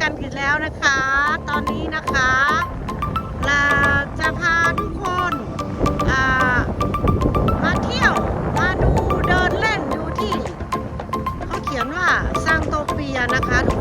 กันอีกแล้วนะคะ ตอนนี้นะคะเราจะพาทุกคนมาเที่ยวมาดูเดินเล่นอยู่ที่ เขาเขียนว่าซางโตเปียนะคะทุก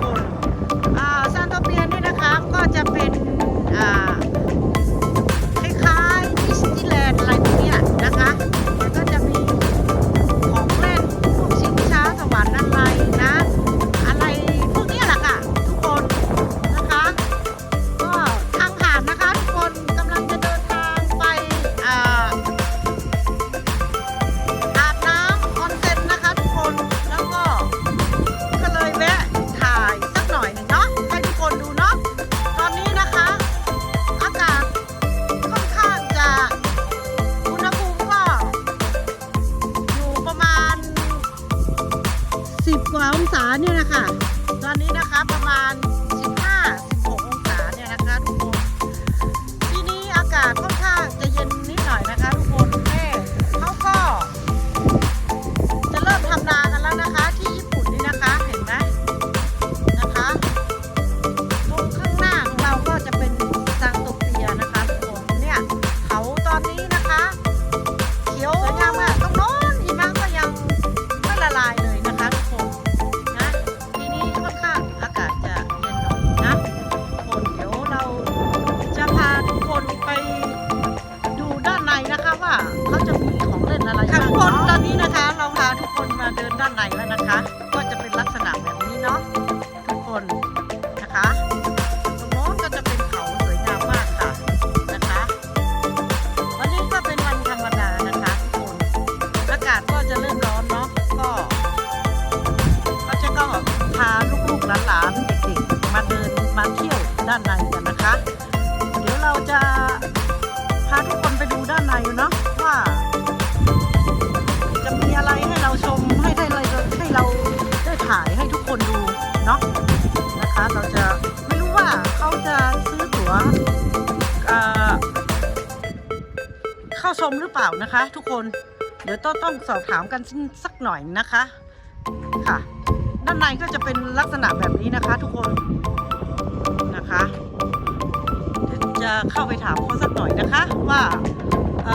ชมหรือเปล่านะคะ ทุกคนเดี๋ยวต้องต้องสอบถามกันสักหน่อยนะคะค่ะ ด้านในก็จะเป็นลักษณะแบบนี้นะคะ ทุกคนนะคะเดี๋ยวจะเข้าไปถามเขาสักหน่อยนะคะ ว่าเ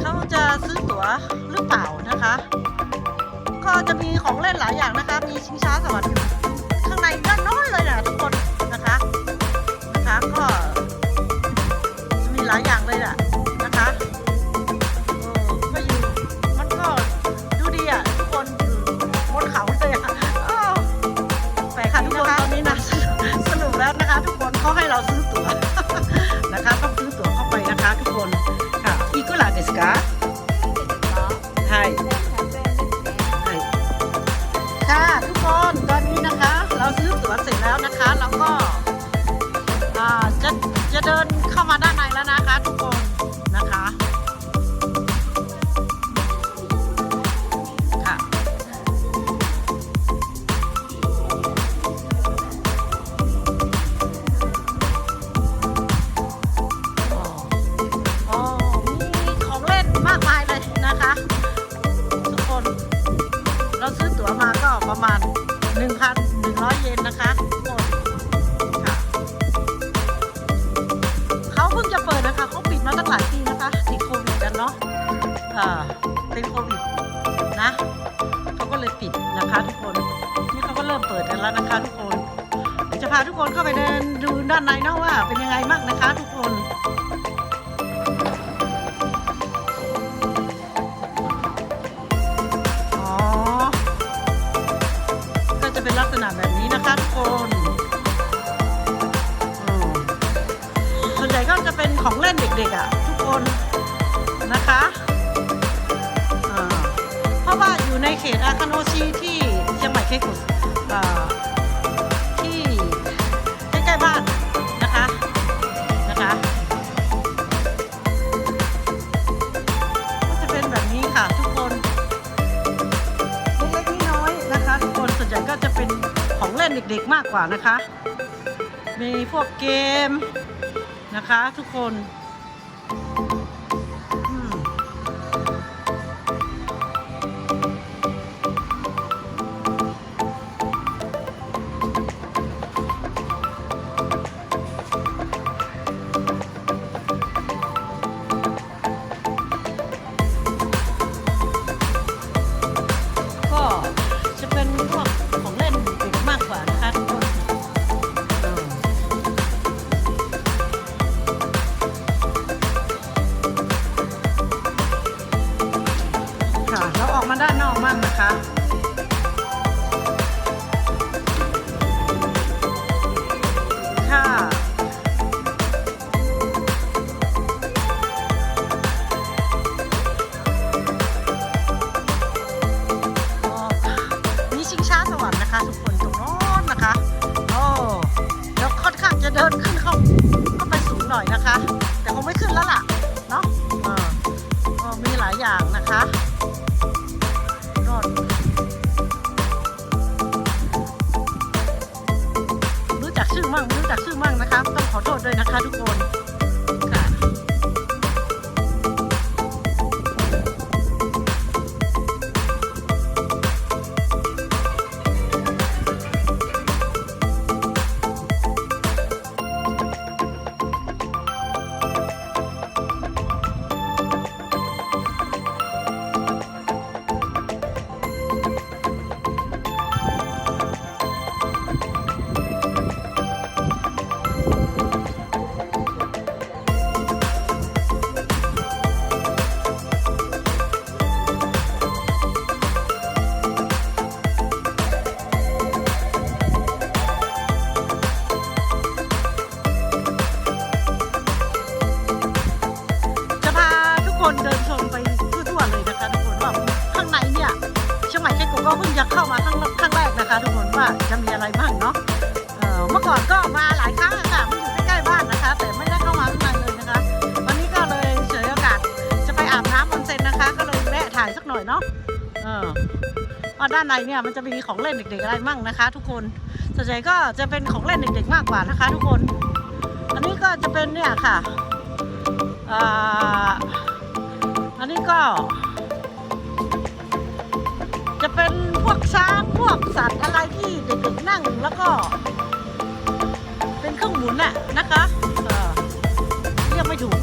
เขาจะซื้อตั๋วหรือเปล่านะคะ ก็จะมีของเล่นหลายอย่างนะคะ มีชิงช้าสวรรค์ข้างในด้านโน้นเลยนะทุกคน ประมาณ 1,100 เยนนะคะทุกคนค่ะเขาเพิ่งจะเปิดนะคะเขาปิดมาตั้งหลายปีนะคะติดโควิดกันเนาะอ่าเป็นโควิดนะเขาก็เลยปิดนะคะทุกคนนี่เขาก็เริ่มเปิดกันแล้วนะคะทุกคนเดี๋ยวจะพาทุกคนเข้าไปเดินดูด้านในเนาะว่าเป็นยังไงบ้างนะคะทุกคน จะเป็นของเล่นเด็กๆอะทุกคนนะคะเพราะว่าอยู่ในเขตอาคาโนชิที่เชียงใหม่เคกุสที่ใกล้ๆบ้านนะคะนะคะก็จะเป็นแบบนี้ค่ะทุกคนเล็กๆน้อยๆนะคะทุกคนส่วนใหญ่ก็จะเป็นของเล่นเด็กๆมากกว่านะคะ มีพวกเกม นะคะ ทุกคนะคะ แต่คงไม่ขึ้นแล้วล่ะเนาะก็มีหลายอย่างนะคะนอนรู้จักชื่อมั่งรู้จักชื่อมั่งนะคะ ต้องขอโทษด้วยนะคะทุกคน ว่าด้านในเนี่ยมันจะมีของเล่นเด็กๆอะไรมั่งนะคะ ทุกคนส่วนใหญ่ก็จะเป็นของเล่นเด็กๆมากกว่านะคะ ทุกคน อันนี้ก็จะเป็นเนี่ยค่ะอันนี้ก็ จะเป็นพวกช้างพวกสัตว์อะไรที่เด็กๆนั่งแล้วก็ เป็นเครื่องหมุนน่ะนะคะเรียกไม่ถูก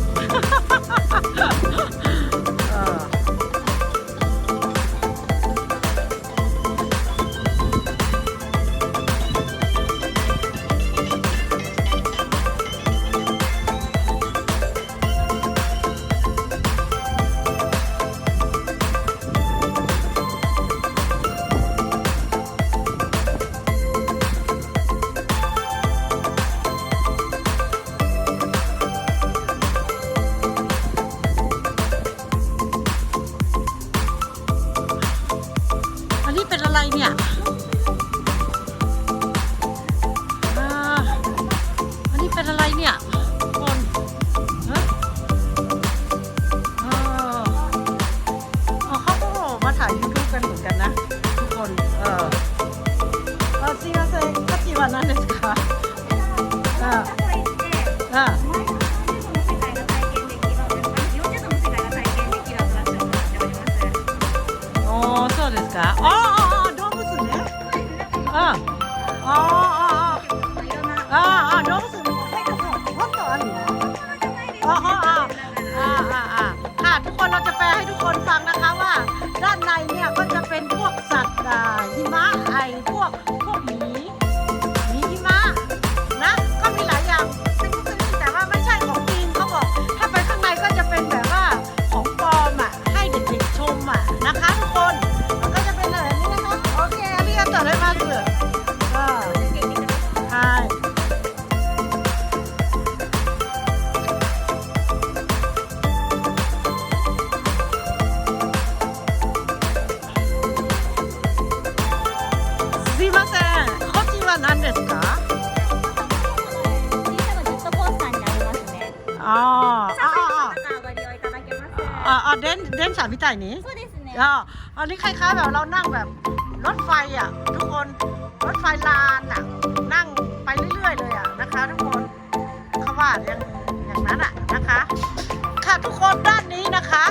Oh! ですかあーあーああ電電車みたいにอ่าอันนี้คล้ายๆแบบเรานั่งแบบรถไฟอะทุกคนรถไฟลานอะนั่งไปเรื่อยๆเลยอะนะคะ ทุกคนเขาว่าอย่างอย่างนั้นอะนะคะ ค่ะทุกคนด้านนี้นะคะ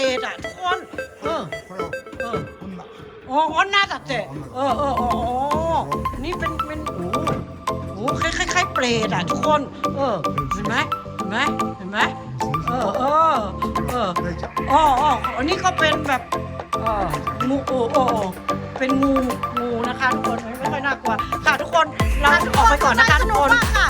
เลดอะทุกคน เออこれはเออ女โอ้ออนหน้าตัดเจเออเออโอ้นี่เป็นเป็นโอ้โหคล้ายคล้ายๆเปรตอะทุกคน เออ เห็นไหมเห็นไหมเห็นไหมเออเออเอออ๋ออ๋ออันนี้ก็เป็นแบบเอองูโอ้โอ้อเป็นงูงูนะคะทุกคนไม่ค่อยน่ากลัวค่ะทุกคนเราออกไปก่อนนะคะทุกคนค่ะ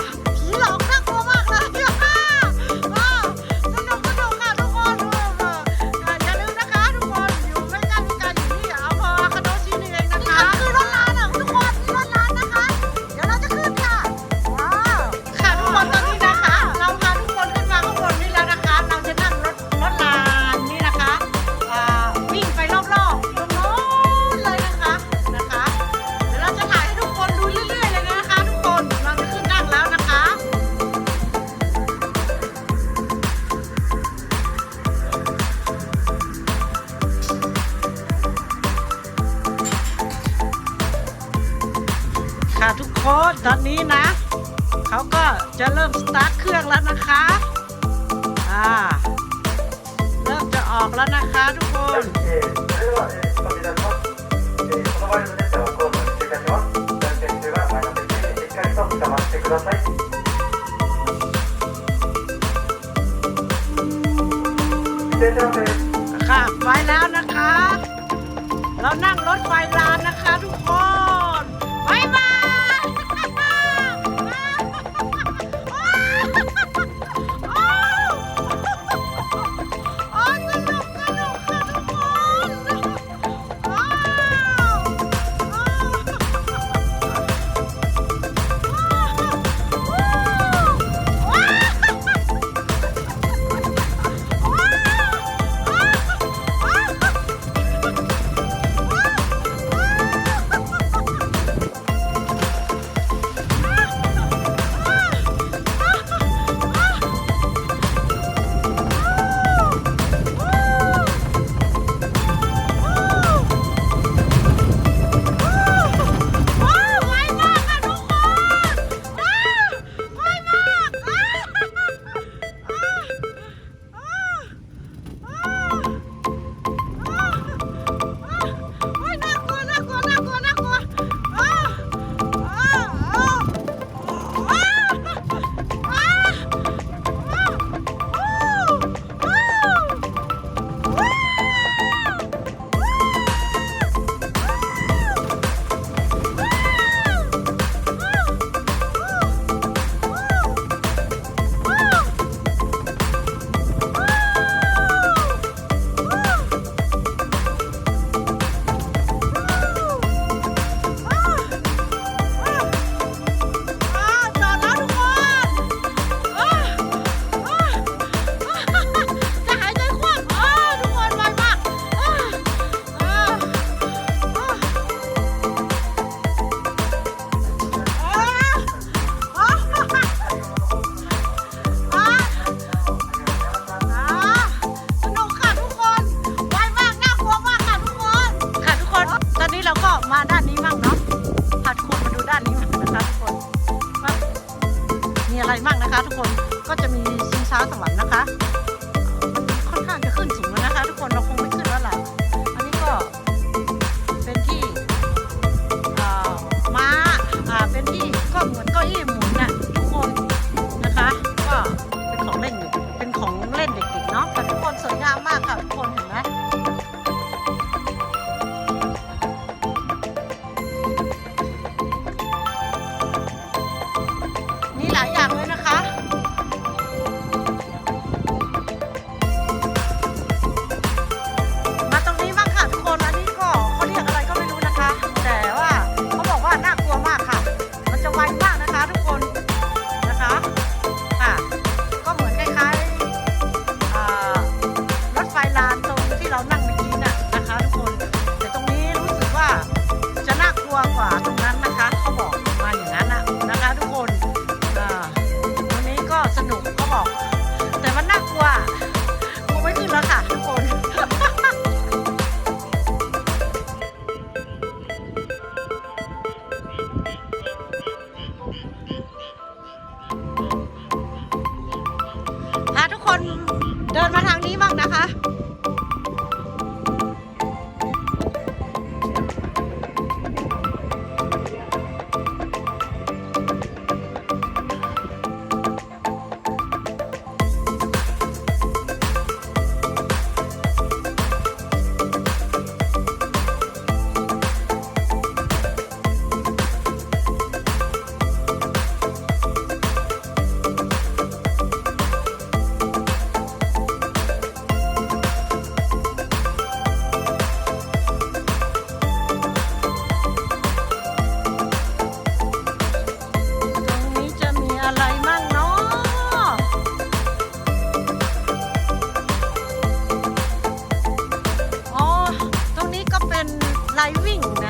ค่ะไปแล้วนะคะ เรานั่งรถไฟรานนะคะทุกคน อะไรบ้ากนะคะ ทุกคนก็จะมีชิงซ้าสวรรค์นะคะ ไดวิ่งนะ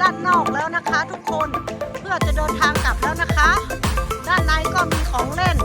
ด้านนอกแล้วนะคะ ทุกคนเพื่อจะเดินทางกลับแล้วนะคะ ด้านในก็มีของเล่น